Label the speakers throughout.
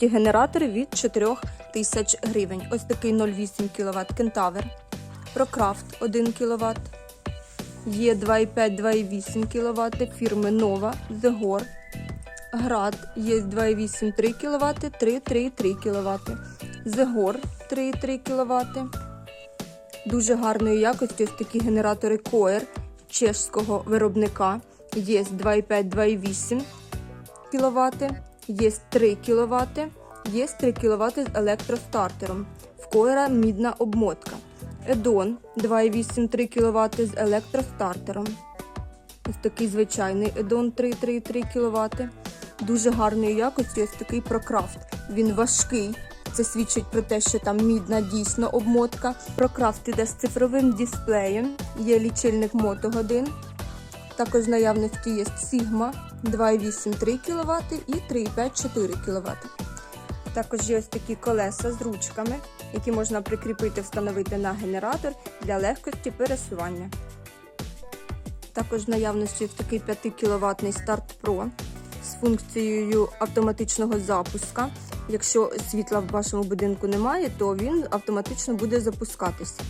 Speaker 1: наявності генератори від 4 тисяч гривень. Ось такий 0,8 кВт Кентавер. Прокрафт 1 кВт. Є 2,5-2,8 кВт фірми Нова, Зегор. Град є 2,8 3 кВт, 3,3,3 кВт. Зегор 3,3 кВт. Дуже гарної якості ось такі генератори Коер чешського виробника. Є 2,5-2,8 кВт, є 3 кВт, є 3 кВт з електростартером. В Коера мідна обмотка. Едон 2,8-3 кВт з електростартером. Ось такий звичайний Едон 3,3,3 кВт. Дуже гарної якості ось такий прокрафт. Він важкий. Це свідчить про те, що там мідна дійсно обмотка. Прокрафт іде з цифровим дисплеєм, є лічильник мотогодин. Також в наявності є Sigma 2,8-3 кВт і 3,5-4 кВт. Також є ось такі колеса з ручками, які можна прикріпити, встановити на генератор для легкості пересування. Також в наявності ось такий 5 кВт Start Pro з функцією автоматичного запуска. Якщо світла в вашому будинку немає, то він автоматично буде запускатися.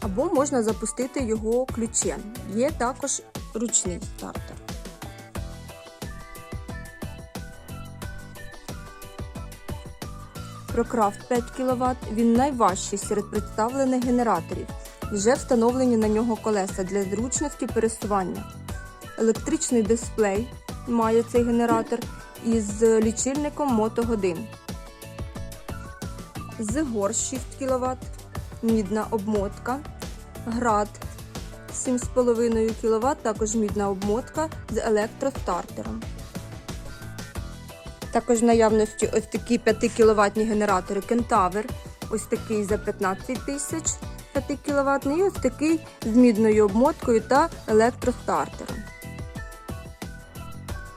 Speaker 1: Або можна запустити його ключем. Є також ручний стартер. Прокрафт 5 кВт. Він найважчий серед представлених генераторів. Вже встановлені на нього колеса для зручності пересування. Електричний дисплей має цей генератор із лічильником мотогодин. Зигор 6 кВт, мідна обмотка, град 7,5 кВт, також мідна обмотка з електростартером. Також в наявності ось такі 5 кВт генератори Кентавер. Ось такий за 15 тисяч 5 кВт і ось такий з мідною обмоткою та електростартером.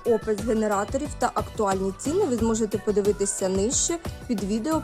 Speaker 1: Опис генераторів та актуальні ціни ви зможете подивитися нижче під відео